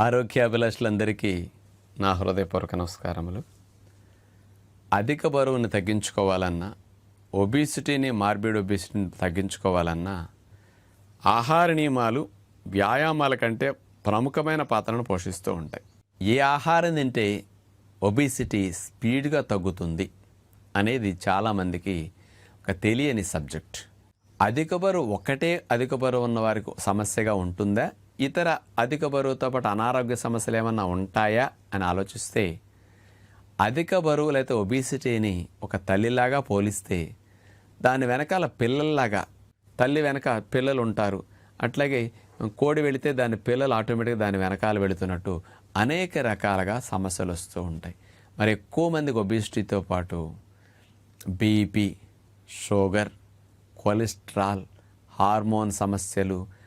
ఆరోగ్యాభిలాషులందరికీ నా హృదయపూర్వక నమస్కారములు. అధిక బరువును తగ్గించుకోవాలన్నా ఒబిసిటీని మార్బిడ్ ఒబిసిటీని తగ్గించుకోవాలన్నా ఆహార నియమాలు వ్యాయామాల కంటే ప్రముఖమైన పాత్రను పోషిస్తూ ఉంటాయి. ఏ ఆహారం తింటే ఒబిసిటీ స్పీడ్గా తగ్గుతుంది అనేది చాలామందికి ఒక తెలియని సబ్జెక్ట్. అధిక బరువు ఒకటే అధిక బరువు ఉన్న వారికి సమస్యగా ఉంటుందా? ఇతర అధిక బరువుతో పాటు అనారోగ్య సమస్యలు ఏమన్నా ఉంటాయా అని ఆలోచిస్తే అధిక బరువు లేకపోతే ఒబిసిటీని ఒక తల్లిలాగా పోలిస్తే దాని వెనకాల పిల్లల్లాగా తల్లి వెనక పిల్లలు ఉంటారు. అట్లాగే కోడి వెళితే దాని పిల్లలు ఆటోమేటిక్గా దాని వెనకాల వెళుతున్నట్టు అనేక రకాలుగా సమస్యలు వస్తూ ఉంటాయి. మరి ఎక్కువ మందికి ఒబిసిటీతో పాటు బీపీ షుగర్ కొలెస్ట్రాల్ హార్మోన్ సమస్యలు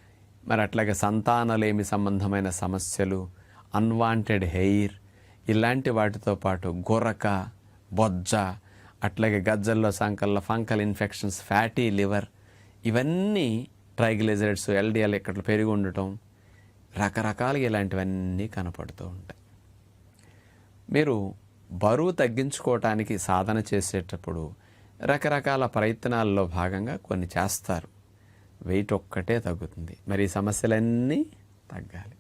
మరి అట్లాగే సంతానలేమి సంబంధమైన సమస్యలు అన్వాంటెడ్ హెయిర్ ఇలాంటి వాటితో పాటు గురక బొజ్జ అట్లాగే గజ్జల్లో సంకల్లో ఫంకల్ ఇన్ఫెక్షన్స్ ఫ్యాటీ లివర్ ఇవన్నీ ట్రైగ్లిజరైడ్స్ ఎల్డిఎల్ ఇక్కడ పెరిగి ఉండటం రకరకాలుగా ఇలాంటివన్నీ కనపడుతూ ఉంటాయి. మీరు బరువు తగ్గించుకోవటానికి సాధన చేసేటప్పుడు రకరకాల ప్రయత్నాల్లో భాగంగా కొన్ని చేస్తారు. వెయిట్ ఒక్కటే తగ్గుతుంది. మరి ఈ సమస్యలన్నీ తగ్గాలి.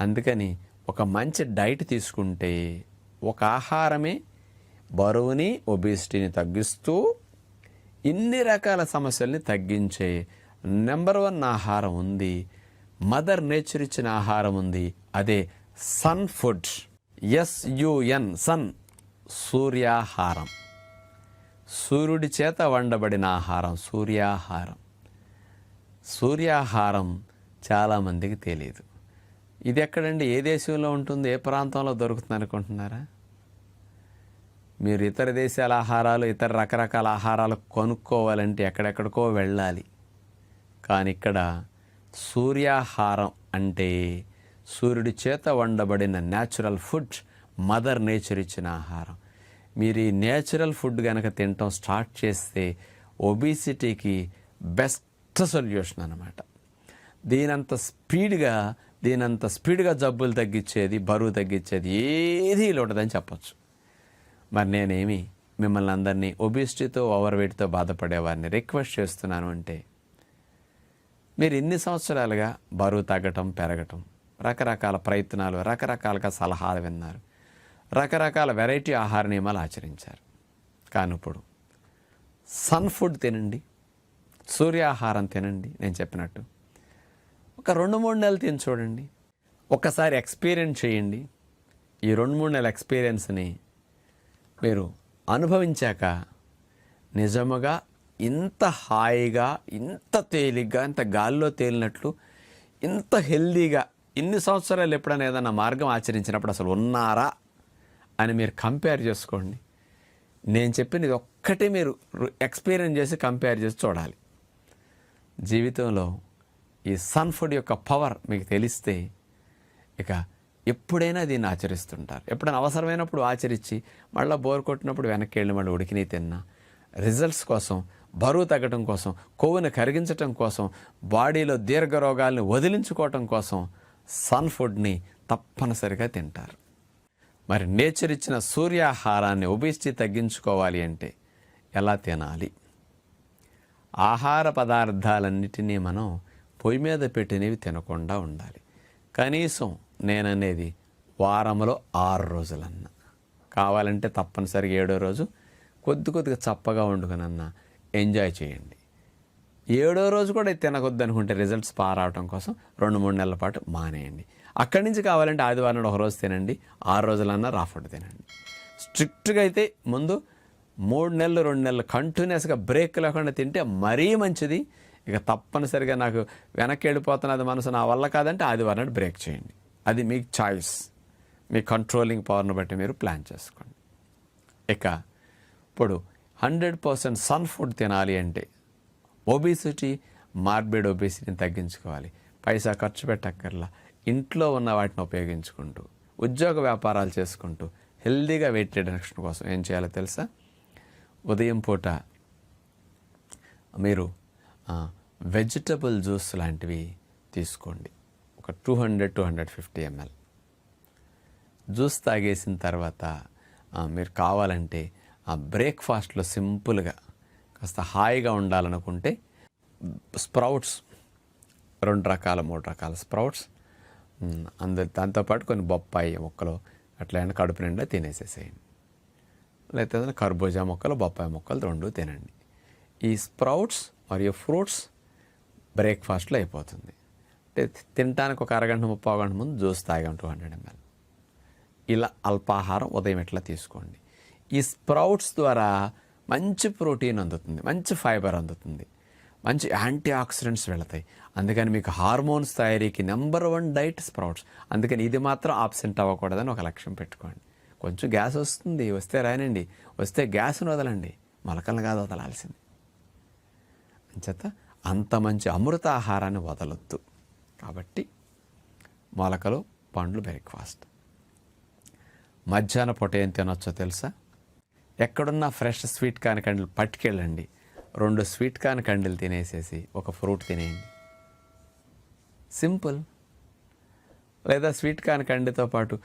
అందుకని ఒక మంచి డైట్ తీసుకుంటే ఒక ఆహారమే బరువుని ఒబిసిటీని తగ్గిస్తూ ఇన్ని రకాల సమస్యల్ని తగ్గించే నెంబర్ వన్ ఆహారం ఉంది. మదర్ నేచర్ ఇచ్చిన ఆహారం ఉంది. అదే సన్ ఫుడ్. ఎస్యుఎన్ సన్ సూర్యాహారం. సూర్యుడి చేత వండబడిన ఆహారం సూర్యాహారం. సూర్యాహారం చాలామందికి తెలియదు. ఇది ఎక్కడండి? ఏ దేశంలో ఉంటుంది? ఏ ప్రాంతంలో దొరుకుతుంది అనుకుంటున్నారా? మీరు ఇతర దేశాల ఆహారాలు ఇతర రకరకాల ఆహారాలు కొనుక్కోవాలంటే ఎక్కడెక్కడికో వెళ్ళాలి. కానీ ఇక్కడ సూర్యాహారం అంటే సూర్యుడి చేత వండబడిన న్యాచురల్ ఫుడ్ మదర్ నేచర్ ఇచ్చిన ఆహారం. మీరు ఈ నేచురల్ ఫుడ్ కనుక తినటం స్టార్ట్ చేస్తే ఒబిసిటీకి బెస్ట్ సొల్యూషన్ అనమాట దీనంత స్పీడ్గా దీనంత స్పీడ్గా జబ్బులు తగ్గించేది బరువు తగ్గించేది ఏది ఉండదని చెప్పచ్చు. మరి నేనేమి మిమ్మల్ని అందరినీ ఒబిసిటీతో ఓవర్ వెయిట్తో బాధపడేవారిని రిక్వెస్ట్ చేస్తున్నాను అంటే మీరు ఇన్ని సంవత్సరాలుగా బరువు తగ్గటం పెరగటం రకరకాల ప్రయత్నాలు రకరకాలుగా సలహాలు విన్నారు. రకరకాల వెరైటీ ఆహార నియమాలు ఆచరించారు. కానీ ఇప్పుడు సన్ ఫుడ్ తినండి. సూర్యాహారం తినండి నేను చెప్పినట్టు. ఒక రెండు మూడు నెలలు తిని చూడండి. ఒకసారి ఎక్స్పీరియన్స్ చేయండి. ఈ రెండు మూడు నెలల ఎక్స్పీరియన్స్ని మీరు అనుభవించాక నిజముగా ఇంత హాయిగా ఇంత తేలిగ్గా ఇంత గాల్లో తేలినట్లు ఇంత హెల్దీగా ఇన్ని సంవత్సరాలు ఎప్పుడైనా ఏదైనా మార్గం ఆచరించినప్పుడు అసలు ఉన్నారా అని మీరు కంపేర్ చేసుకోండి. నేను చెప్పిన ఇది ఒక్కటే మీరు ఎక్స్పీరియన్స్ చేసి కంపేర్ చేసి చూడాలి. జీవితంలో ఈ సన్ ఫుడ్ యొక్క పవర్ మీకు తెలిస్తే ఇక ఎప్పుడైనా దీన్ని ఆచరిస్తుంటారు. ఎప్పుడైనా అవసరమైనప్పుడు ఆచరించి మళ్ళీ బోర్ కొట్టినప్పుడు వెనక్కి వెళ్ళి మళ్ళీ ఉడికిని తిన్నా రిజల్ట్స్ కోసం బరువు తగ్గడం కోసం కొవ్వును కరిగించటం కోసం బాడీలో దీర్ఘ రోగాల్ని వదిలించుకోవటం కోసం సన్ ఫుడ్ని తప్పనిసరిగా తింటారు. మరి నేచర్ ఇచ్చిన సూర్యాహారాన్ని ఒబిసిటీ తగ్గించుకోవాలి అంటే ఎలా తినాలి? ఆహార పదార్థాలన్నిటినీ మనం పొయ్యి మీద పెట్టినవి తినకుండా ఉండాలి. కనీసం నేననేది వారంలో ఆరు రోజులన్నా. కావాలంటే తప్పనిసరిగా ఏడో రోజు కొద్ది కొద్దిగా చప్పగా వండుకునన్నా ఎంజాయ్ చేయండి. ఏడో రోజు కూడా తినకొద్దు అనుకుంటే రిజల్ట్స్ పారావటం కోసం రెండు మూడు నెలల పాటు మానేయండి. అక్కడి నుంచి కావాలంటే ఆదివారం ఒక రోజు తినండి ఆరు రోజులన్నా రాఫుడ్ తినండి. స్ట్రిక్ట్గా అయితే ముందు మూడు నెలలు రెండు నెలలు కంటిన్యూస్గా బ్రేక్ లేకుండా తింటే మరీ మంచిది. ఇక తప్పనిసరిగా నాకు వెనక్కి వెళ్ళిపోతున్నది మనసు నా వల్ల కాదంటే ఆదివారం నాడు బ్రేక్ చేయండి. అది మీ చాయిస్ మీ కంట్రోలింగ్ పవర్ని బట్టి మీరు ప్లాన్ చేసుకోండి. ఇక ఇప్పుడు హండ్రెడ్ పర్సెంట్ సన్ ఫుడ్ తినాలి అంటే ఒబిసిటీ మార్బిడ్ ఒబిసిటీని తగ్గించుకోవాలి. పైసా ఖర్చు పెట్టక్కర్లా. ఇంట్లో ఉన్న వాటిని ఉపయోగించుకుంటూ ఉద్యోగ వ్యాపారాలు చేసుకుంటూ హెల్దీగా వెయిట్ రిడక్షన్ కోసం ఏం చేయాలో తెలుసా? ఉదయం పూట మీరు వెజిటబుల్ జ్యూస్ లాంటివి తీసుకోండి. ఒక two hundred two hundred fifty ML juice తాగేసిన తర్వాత మీరు కావాలంటే ఆ బ్రేక్ఫాస్ట్లో సింపుల్గా కాస్త హాయిగా ఉండాలనుకుంటే స్ప్రౌట్స్ రెండు రకాల మూడు రకాల స్ప్రౌట్స్ అందరు దాంతోపాటు కొన్ని బొప్పాయి మొక్కలు అట్లా అయినా కడుపు నిండా తినేసేసేయండి. లేకపోతే కర్బూజా మొక్కలు బొప్పాయి మొక్కలు రెండు తినండి. ఈ స్ప్రౌట్స్ మరియు ఫ్రూట్స్ బ్రేక్ఫాస్ట్లో అయిపోతుంది. అంటే తినడానికి ఒక అరగంట ముప్పై గంట ముందు జ్యూస్ తాగాం టూ హండ్రెడ్ ఎంఎల్. ఇలా అల్పాహారం ఉదయం ఇట్లా తీసుకోండి. ఈ స్ప్రౌట్స్ ద్వారా మంచి ప్రోటీన్ అందుతుంది మంచి ఫైబర్ అందుతుంది మంచి యాంటీ ఆక్సిడెంట్స్ వెళతాయి. అందుకని మీకు హార్మోన్స్ తయారీకి నెంబర్ వన్ డైట్ స్ప్రౌట్స్. అందుకని ఇది మాత్రం ఆబ్సెంట్ అవ్వకూడదని ఒక లక్ష్యం పెట్టుకోండి. కొంచెం గ్యాస్ వస్తుంది వస్తే రాయనండి వస్తే గ్యాస్ను వదలండి. మొలకలను కాదు వదలాల్సింది. అంచేత అంత మంచి అమృత ఆహారాన్ని వదలొద్దు. కాబట్టి మొలకలు పండ్లు బ్రేక్ఫాస్ట్. మధ్యాహ్న పూట ఏం తినొచ్చో తెలుసా? ఎక్కడున్నా ఫ్రెష్ స్వీట్ కాని కండిలు పట్టుకెళ్ళండి. రెండు స్వీట్ కాని కండలు తినేసేసి ఒక ఫ్రూట్ తినేయండి. సింపుల్. లేదా స్వీట్ కానకండితో పాటు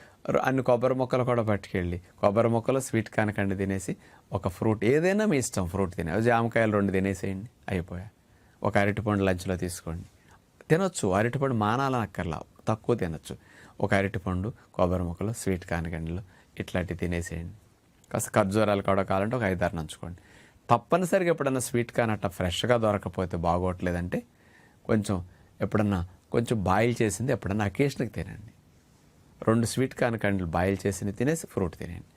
అన్ని కొబ్బరి మొక్కలు కూడా పట్టుకెళ్ళి కొబ్బరి మొక్కలు స్వీట్ కానకండి తినేసి ఒక ఫ్రూట్ ఏదైనా మీ ఇష్టం ఫ్రూట్ తినే జామకాయలు రెండు తినేసేయండి అయిపోయా. ఒక అరటిపండు లంచ్లో తీసుకోండి. తినొచ్చు అరటిపండు మానాలని అక్కర్లా తక్కువ తినొచ్చు. ఒక అరటిపండు కొబ్బరి మొక్కలు స్వీట్ కానకండిలో ఇట్లాంటివి తినేసేయండి. కాస్త ఖర్జూరాలు కూడా కావాలంటే ఒక ఐదారు నంచుకోండి. తప్పనిసరిగా ఎప్పుడన్నా స్వీట్ కాన్ అట్లా ఫ్రెష్గా దొరకపోతే బాగోట్లేదంటే కొంచెం ఎప్పుడన్నా కొంచెం బాయిల్ చేసింది ఎప్పుడన్నా అకేషన్కి తినండి. రెండు స్వీట్ కాన్ కండ్లు బాయిల్ చేసి తినేసి ఫ్రూట్ తినేయండి.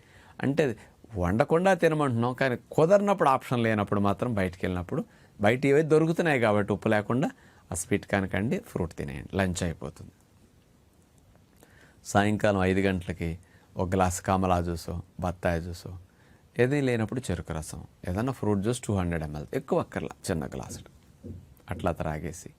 అంటే వండకుండా తినమంటున్నాం కానీ కుదరినప్పుడు ఆప్షన్ లేనప్పుడు మాత్రం బయటికి వెళ్ళినప్పుడు బయట ఏవే దొరుకుతున్నాయి కాబట్టి ఉప్పు లేకుండా ఆ స్వీట్ కానకండి ఫ్రూట్ తినేయండి. లంచ్ అయిపోతుంది. సాయంకాలం ఐదు గంటలకి ఒక గ్లాస్ కమలా జ్యూసో బత్తాయి జ్యూసో ఏదీ లేనప్పుడు చెరుకు రసం ఏదైనా fruit juice two hundred ML ఎక్కువ అక్కర్లా చిన్న గ్లాసులు. అట్లా త్రాగేసి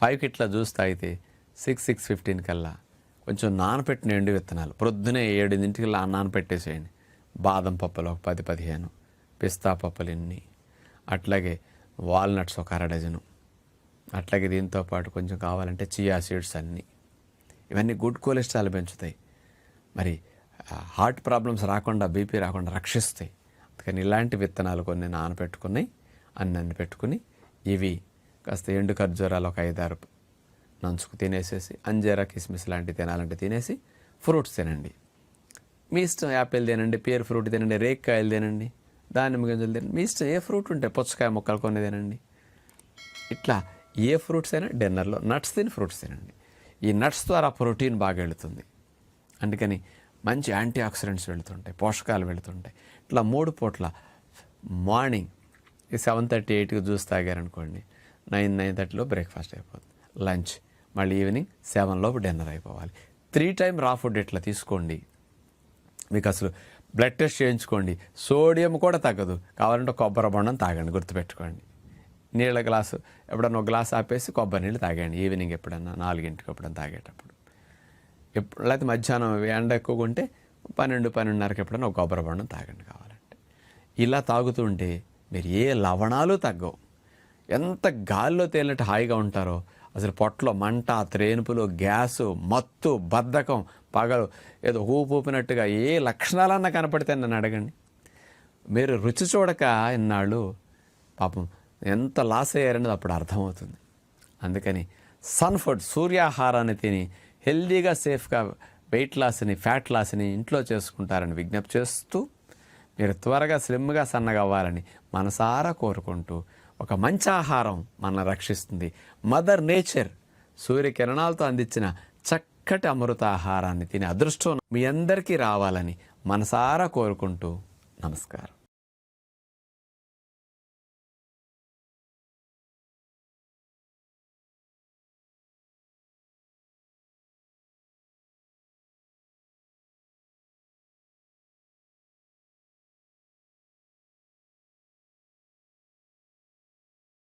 ఫైవ్కి ఇట్లా జ్యూస్ తాగితే సిక్స్ సిక్స్ ఫిఫ్టీన్ కల్లా కొంచెం నానపెట్టిన ఎండు విత్తనాలు. ప్రొద్దునే ఏడింటికి నానపెట్టేసేయండి. బాదం పప్పులు ఒక పది పదిహేను పిస్తా పప్పులు ఎన్ని అట్లాగే వాల్నట్స్ ఒక అర డజను. అట్లాగే దీంతో పాటు కొంచెం కావాలంటే చియా సీడ్స్ అన్నీ. ఇవన్నీ గుడ్ కొలెస్ట్రాల్ పెంచుతాయి. మరి హార్ట్ ప్రాబ్లమ్స్ రాకుండా బీపీ రాకుండా రక్షిస్తాయి. అందుకని ఇలాంటి విత్తనాలు కొన్ని నానబెట్టుకుని అన్నీ పెట్టుకుని ఇవి కాస్త ఎండు ఖర్జూరాలు ఒక ఐదారు నంచుకు తినేసేసి అంజేరా కిస్మిస్ లాంటివి తినాలంటే తినేసి ఫ్రూట్స్ తినండి. మీ ఇష్టం యాపిల్ తినండి పేరు ఫ్రూట్ తినండి రేక్కాయలు తినండి దానిమ్మ గింజలు తినండి. మీ ఇష్టం ఏ ఫ్రూట్ ఉంటే పుచ్చకాయ ముక్కలు కొన్ని తినండి. ఇట్లా ఏ ఫ్రూట్స్ అయినా డిన్నర్లో నట్స్ తిని ఫ్రూట్స్ తినండి. ఈ నట్స్ ద్వారా ప్రోటీన్ బాగా వెళుతుంది. అందుకని మంచి యాంటీ ఆక్సిడెంట్స్ వెళుతుంటాయి పోషకాలు వెళుతుంటాయి. ఇట్లా మూడు పూట్ల మార్నింగ్ ఈ సెవెన్ థర్టీ ఎయిట్కి జ్యూస్ తాగారనుకోండి నైన్ నైన్ థర్టీలో బ్రేక్ఫాస్ట్ అయిపోతుంది లంచ్. మళ్ళీ ఈవినింగ్ సెవెన్ లోపు డిన్నర్ అయిపోవాలి. త్రీ టైం రా ఫుడ్ ఇట్లా తీసుకోండి. మీకు అసలు బ్లడ్ టెస్ట్ చేయించుకోండి. సోడియం కూడా తగ్గదు. కావాలంటే కొబ్బరి బొండం తాగండి గుర్తుపెట్టుకోండి. నీళ్ళ గ్లాసు ఎప్పుడన్నా ఒక గ్లాస్ ఆపేసి కొబ్బరి నీళ్ళు తాగండి. ఈవినింగ్ ఎప్పుడన్నా నాలుగింటికి ఎప్పుడన్నా తాగేటప్పుడు. ఎప్పుడు లేకపోతే మధ్యాహ్నం ఎండ ఎక్కువగా ఉంటే పన్నెండు పన్నెండున్నరకి ఎప్పుడన్నా ఒక కొబ్బరి బొండం తాగండి కావాలంటే. ఇలా తాగుతుంటే మీరు ఏ లవణాలు తగ్గవు. ఎంత గాల్లో తేలినట్టు హాయిగా ఉంటారో. అసలు పొట్టలో మంట త్రేనుపులు గ్యాసు మత్తు బద్ధకం పగలు ఏదో ఊపు ఊపినట్టుగా ఏ లక్షణాలన్నా కనపడితే నన్ను అడగండి. మీరు రుచి చూడక ఇన్నాళ్ళు పాపం ఎంత లాస్ అయ్యారనేది అప్పుడు అర్థమవుతుంది. అందుకని సన్ఫుడ్ సూర్యాహారాన్ని తిని హెల్దీగా సేఫ్గా వెయిట్ లాస్ని ఫ్యాట్ లాస్ని ఇంట్లో చేసుకుంటారని విజ్ఞప్తి చేస్తూ మీరు త్వరగా స్లిమ్గా సన్నగా అవ్వాలని మనసారా కోరుకుంటూ ఒక మంచి ఆహారం మనల్ని రక్షిస్తుంది. మదర్ నేచర్ సూర్యకిరణాలతో అందించిన చక్కటి అమృత ఆహారాన్ని తినే అదృష్టం మీ అందరికీ రావాలని మనసారా కోరుకుంటూ నమస్కారం.